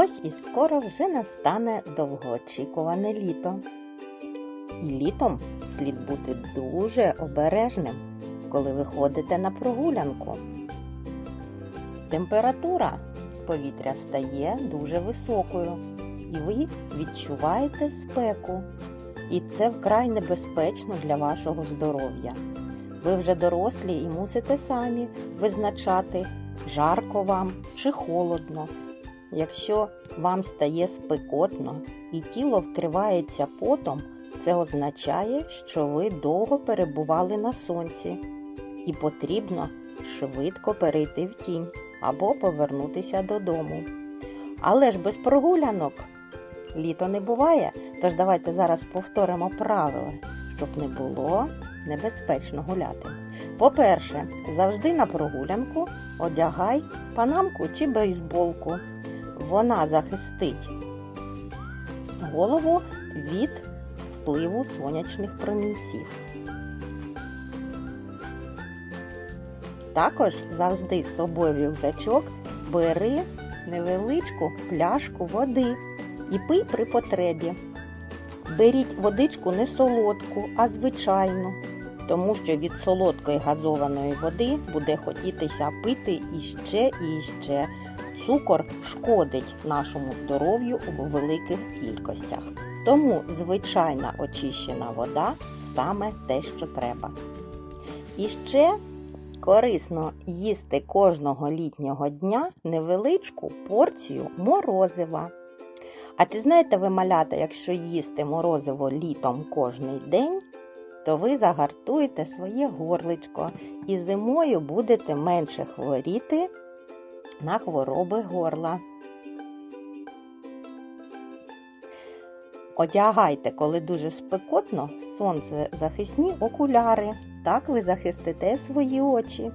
Ось і скоро вже настане довгоочікуване літо. І літом слід бути дуже обережним, коли ви ходите на прогулянку. Температура повітря стає дуже високою, і ви відчуваєте спеку. І це вкрай небезпечно для вашого здоров'я. Ви вже дорослі і мусите самі визначати, жарко вам чи холодно. Якщо вам стає спекотно і тіло вкривається потом, це означає, що ви довго перебували на сонці і потрібно швидко перейти в тінь або повернутися додому. Але ж без прогулянок літо не буває, тож давайте зараз повторимо правила, щоб не було небезпечно гуляти. По-перше, завжди на прогулянку одягай панамку чи бейсболку. Вона захистить голову від впливу сонячних промінців. Також завжди з собою в рюкзачок бери невеличку пляшку води і пий при потребі. Беріть водичку не солодку, а звичайну, тому що від солодкої газованої води буде хотітися пити іще і іще. Цукор шкодить нашому здоров'ю у великих кількостях. Тому звичайна очищена вода саме те, що треба. І ще корисно їсти кожного літнього дня невеличку порцію морозива. А чи знаєте ви, малята, якщо їсти морозиво літом кожний день, то ви загартуєте своє горличко і зимою будете менше хворіти на хвороби горла. Одягайте, коли дуже спекотно, сонцезахисні окуляри. Так ви захистите свої очі.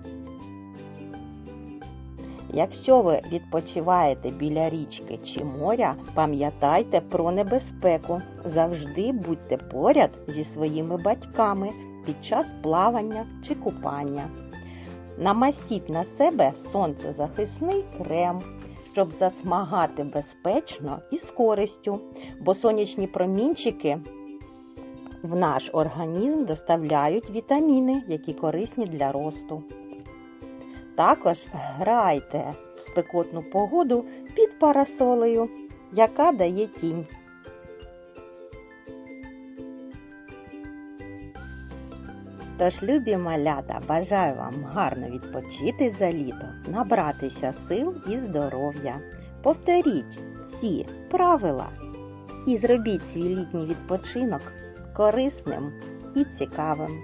Якщо ви відпочиваєте біля річки чи моря, пам'ятайте про небезпеку. Завжди будьте поряд зі своїми батьками під час плавання чи купання. Намастіть на себе сонцезахисний крем, щоб засмагати безпечно і з користю, бо сонячні промінчики в наш організм доставляють вітаміни, які корисні для росту. Також грайте в спекотну погоду під парасолею, яка дає тінь. Тож, любі малята, бажаю вам гарно відпочити за літо, набратися сил і здоров'я. Повторіть ці правила і зробіть свій літній відпочинок корисним і цікавим.